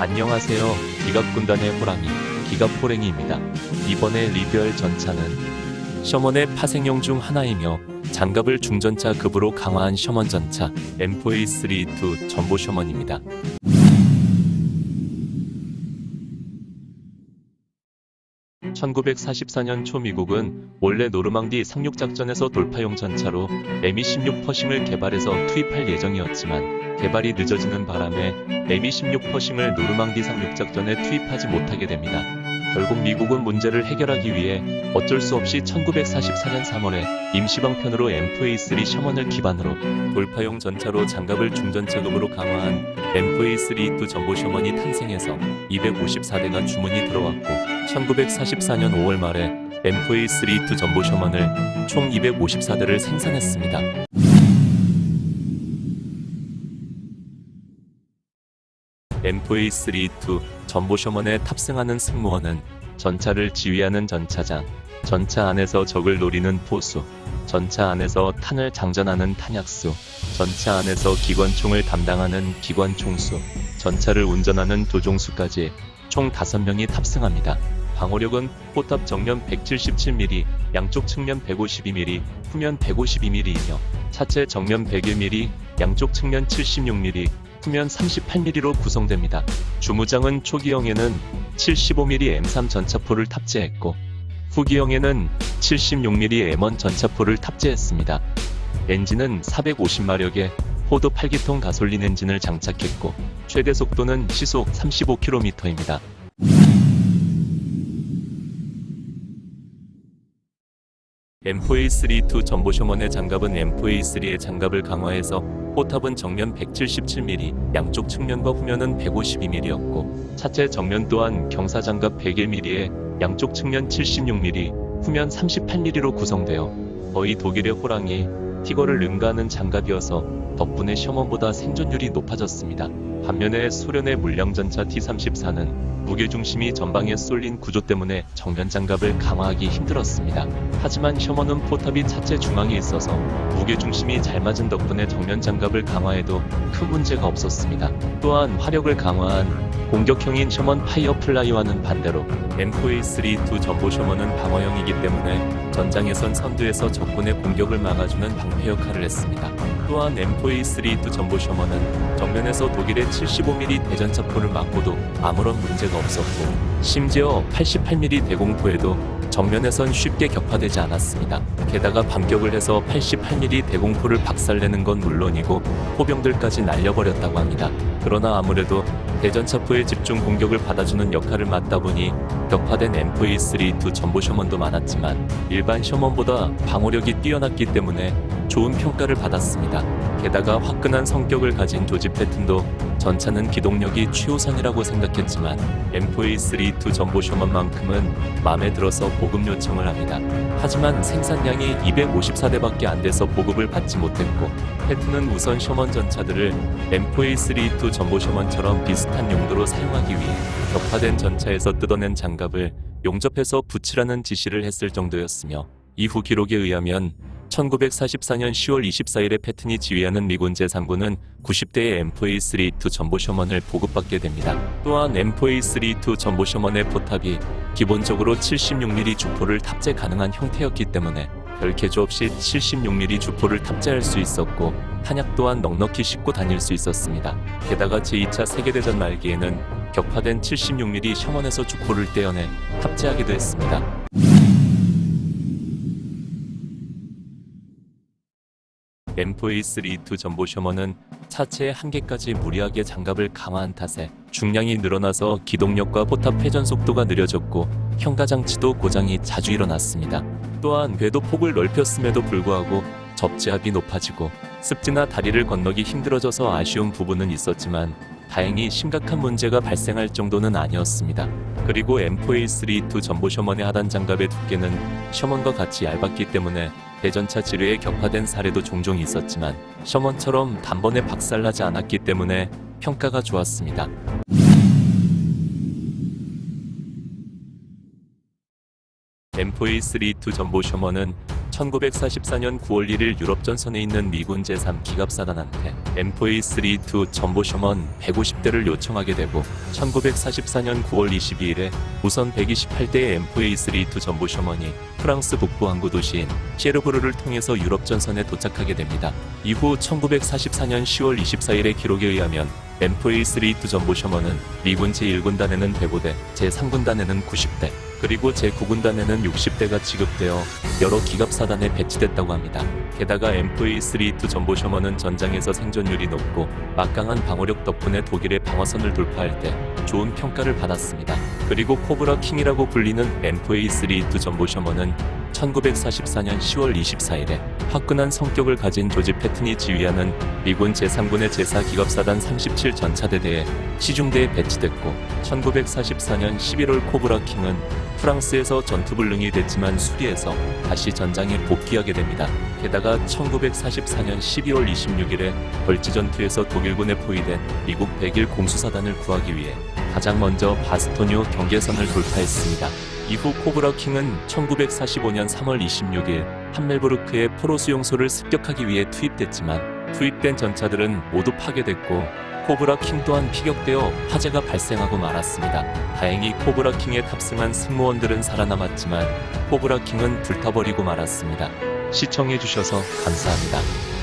안녕하세요. 기갑군단의 호랑이, 기갑호랭이입니다. 이번에 리뷰할 전차는 셔먼의 파생형 중 하나이며 장갑을 중전차 급으로 강화한 셔먼 전차 M4A32 전보 셔먼입니다. (1944년) 초 미국은 원래 노르망디 상륙작전에서 돌파용 전차로 M26 퍼싱을 개발해서 투입할 예정이었지만 개발이 늦어지는 바람에 M26 퍼싱을 노르망디 상륙작전에 투입하지 못하게 됩니다. 결국 미국은 문제를 해결하기 위해 어쩔 수 없이 1944년 3월에 임시방편으로 M4A3 셔먼을 기반으로 돌파용 전차로 장갑을 중전차급으로 강화한 M4A32 전보 셔먼이 탄생해서 254대가 주문이 들어왔고 1944년 5월 말에 M4A32 전보 셔먼을 총 254대를 생산했습니다. M4A32 전보 셔먼에 탑승하는 승무원은 전차를 지휘하는 전차장, 전차 안에서 적을 노리는 포수, 전차 안에서 탄을 장전하는 탄약수, 전차 안에서 기관총을 담당하는 기관총수, 전차를 운전하는 도종수까지 총 5명이 탑승합니다. 방어력은 포탑 정면 177mm, 양쪽 측면 152mm, 후면 152mm이며 차체 정면 101mm, 양쪽 측면 76mm, 후면 38mm로 구성됩니다. 주무장은 초기형에는 75mm M3 전차포를 탑재했고 후기형에는 76mm M1 전차포를 탑재했습니다. 엔진은 450마력의 포드 8기통 가솔린 엔진을 장착했고 최대 속도는 시속 35km입니다. M4A32 전보 셔먼의 장갑은 M4A3의 장갑을 강화해서 포탑은 정면 177mm, 양쪽 측면과 후면은 152mm였고 차체 정면 또한 경사 장갑 101mm에 양쪽 측면 76mm, 후면 38mm로 구성되어 거의 독일의 호랑이, 티거를 능가하는 장갑이어서 덕분에 셔먼보다 생존율이 높아졌습니다. 반면에 소련의 물량전차 T-34는 무게중심이 전방에 쏠린 구조 때문에 정면 장갑을 강화하기 힘들었습니다. 하지만 셔먼은 포탑이 차체 중앙에 있어서 무게중심이 잘 맞은 덕분에 정면 장갑을 강화해도 큰 문제가 없었습니다. 또한 화력을 강화한 공격형인 셔먼 파이어플라이와는 반대로 M4A32 전보 셔먼은 방어형이기 때문에 전장에선 선두에서 적군의 공격을 막아주는 방패 역할을 했습니다. 또한 M4A32 전보 셔먼은 정면에서 독일의 75mm 대전차포를 맞고도 아무런 문제가 없었고 심지어 88mm 대공포에도 정면에선 쉽게 격파되지 않았습니다. 게다가 반격을 해서 88mm 대공포를 박살내는 건 물론이고 포병들까지 날려버렸다고 합니다. 그러나 아무래도 대전차포의 집중 공격을 받아주는 역할을 맡다 보니 격파된 M4A32 전보 셔먼도 많았지만 일반 셔먼보다 방어력이 뛰어났기 때문에 좋은 평가를 받았습니다. 게다가 화끈한 성격을 가진 조지 패튼도 전차는 기동력이 최우선이라고 생각했지만 M4A32 전보 셔먼만큼은 마음에 들어서 보급 요청을 합니다. 하지만 생산량이 254대밖에 안 돼서 보급을 받지 못했고 패튼은 우선 셔먼 전차들을 M4A32 전보 셔먼처럼 비슷한 용도로 사용하기 위해 격파된 전차에서 뜯어낸 장갑을 용접해서 붙이라는 지시를 했을 정도였으며 이후 기록에 의하면 1944년 10월 24일에 패튼이 지휘하는 미군 제3군은 90대의 M4A32 전보 셔먼을 보급받게 됩니다. 또한 M4A32 전보 셔먼의 포탑이 기본적으로 76mm 주포를 탑재 가능한 형태였기 때문에 별 개조 없이 76mm 주포를 탑재할 수 있었고 탄약 또한 넉넉히 싣고 다닐 수 있었습니다. 게다가 제2차 세계대전 말기에는 격파된 76mm 셔먼에서 주포를 떼어내 탑재하기도 했습니다. M4A32 전보 셔먼은 차체의 한계까지 무리하게 장갑을 강화한 탓에 중량이 늘어나서 기동력과 포탑 회전 속도가 느려졌고 현가 장치도 고장이 자주 일어났습니다. 또한 궤도 폭을 넓혔음에도 불구하고 접지압이 높아지고 습지나 다리를 건너기 힘들어져서 아쉬운 부분은 있었지만 다행히 심각한 문제가 발생할 정도는 아니었습니다. 그리고 M4A32 전보 셔먼의 하단 장갑의 두께는 셔먼과 같이 얇았기 때문에 대전차 지뢰에 격파된 사례도 종종 있었지만 셔먼처럼 단번에 박살나지 않았기 때문에 평가가 좋았습니다. M4A32 전보 셔먼은 1944년 9월 1일 유럽 전선에 있는 미군 제3 기갑사단한테 M4A32 전보 셔먼 150대를 요청하게 되고 1944년 9월 22일에 우선 128대의 M4A32 전보 셔먼이 프랑스 북부 항구 도시인 셰르브르를 통해서 유럽 전선에 도착하게 됩니다. 이후 1944년 10월 24일의 기록에 의하면 M4A32 전보 셔먼은 미군 제1군단에는 105대, 제3군단에는 90대, 그리고 제9군단에는 60대가 지급되어 여러 기갑사단에 배치됐다고 합니다. 게다가 M4A32 전보 셔먼은 전장에서 생존율이 높고 막강한 방어력 덕분에 독일의 방어선을 돌파할 때 좋은 평가를 받았습니다. 그리고 코브라 킹이라고 불리는 M4A32 전보 셔먼은 1944년 10월 24일에 화끈한 성격을 가진 조지 패튼이 지휘하는 미군 제3군의 제4기갑사단 37전차대대에 시중대에 배치됐고 1944년 11월 코브라 킹은 프랑스에서 전투불능이 됐지만 수리해서 다시 전장에 복귀하게 됩니다. 게다가 1944년 12월 26일에 벌지 전투에서 독일군에 포위된 미국 101 공수사단을 구하기 위해 가장 먼저 바스토니오 경계선을 돌파했습니다. 이후 코브라 킹은 1945년 3월 26일 함멜부르크의 포로 수용소를 습격하기 위해 투입됐지만 투입된 전차들은 모두 파괴됐고 코브라 킹 또한 피격되어 화재가 발생하고 말았습니다. 다행히 코브라 킹에 탑승한 승무원들은 살아남았지만 코브라 킹은 불타버리고 말았습니다. 시청해주셔서 감사합니다.